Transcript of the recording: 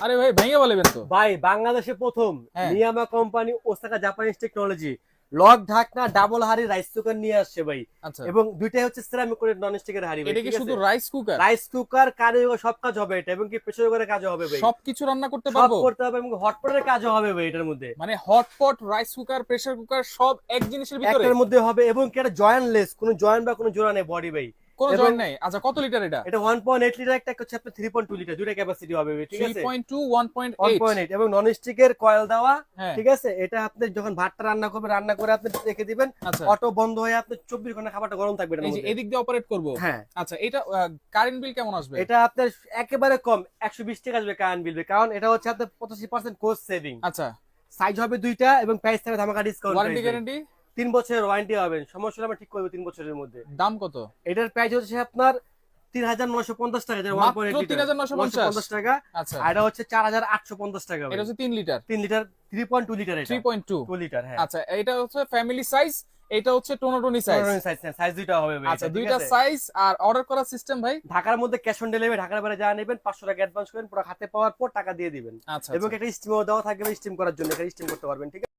আরে ভাই ভেঙে বলবেন তো ভাই বাংলাদেশে প্রথম হ্যাঁ। নিয়ামা company Osaka Japanese technology lock ঢাকনা ডাবল হাড়ি রাইস কুকার নিয়ে আসছে ভাই। আচ্ছা। এবং দুইটাই হচ্ছে সিরামিক করে নন স্টিকের হাড়ি এটা কি শুধু রাইস কুকার রাইস কুকার কারে সব কাজ হবে এটা এবং কি প্রেসার কুকারের কাজও হবে ভাই। সবকিছু রান্না করতে পারব? করতে হবে এবং হটপটের কাজও হবে ভাই এটার মধ্যে। মানে hotpot rice cooker pressure cooker সব এক জিনিসের ভিতরে? একটার মধ্যে হবে এবং কি এটা জয়েন্টলেস কোনো জয়েন্ট বা কোনো জোড়া নেই বডি ভাই। কোনো জয়েন্ট নাই। আচ্ছা কত লিটার এটা? এটা 1.8 লিটার একটা হচ্ছে আপনার 3.2 লিটার দুইটা ক্যাপাসিটি হবে ঠিক আছে? 3.2 1.8 1.8 এবং নন স্টিকের কয়েল দেওয়া হ্যাঁ। ঠিক আছে? এটা আপনি যখন ভাতটা রান্না করবেন রান্না করে আপনি রেখে দিবেন আচ্ছা। অটো বন্ধ হয়ে আপনি 24 ঘণ্টা খাবারটা গরম থাকবে এটার এই। এদিক দিয়ে অপারেট করব? হ্যাঁ। আচ্ছা এটা কারেন্ট বিল কেমন আসবে? এটা আপনার একেবারে কম 120 টাকা আসবে কারেন্ট বিল কারণ এটা হচ্ছে আপনার 85% কোস্ট সেভিং আচ্ছা। সাইজ হবে দুইটা এবং প্রাইস থাকবে ধামাকা ডিসকাউন্ট ওয়ারেন্টি গ্যারান্টি তিন বছরের ওয়ারেন্টি হবেন সমস্যা আমরা ঠিক করব তিন বছরের মধ্যে। দাম কত? এটার প্রাইস হচ্ছে আপনার তিন হাজার পঞ্চাশ টাকা যেটা মাত্র 1.8 লিটার। 3950 950 টাকা। আচ্ছা। এটা হচ্ছে চার হাজার আটশো পঞ্চাশ টাকা। এটা হচ্ছে 3 লিটার তিন litre three point two litre এটা। 3.2 টু লিটার হ্যাঁ। আচ্ছা এটা হচ্ছে ফ্যামিলি সাইজ এটা হচ্ছে টোনাটোনি সাইজ সাইজ সাইজ দুইটা হবে আচ্ছা দুইটা সাইজ আর অর্ডার করার সিস্টেম ভাই? ঢাকার মধ্যে ক্যাশ অন ডেলিভারি ঢাকার বাইরে যা নেবেন পাঁচশো টাকা অ্যাডভান্স করেন পুরো হাতে পাওয়ার পর টাকা দিয়ে দিবেন। আচ্ছা এবং। একটা স্টিমও দেওয়া থাকবে স্টিম করার জন্য স্টিম করতে পারবেন ঠিক আছে?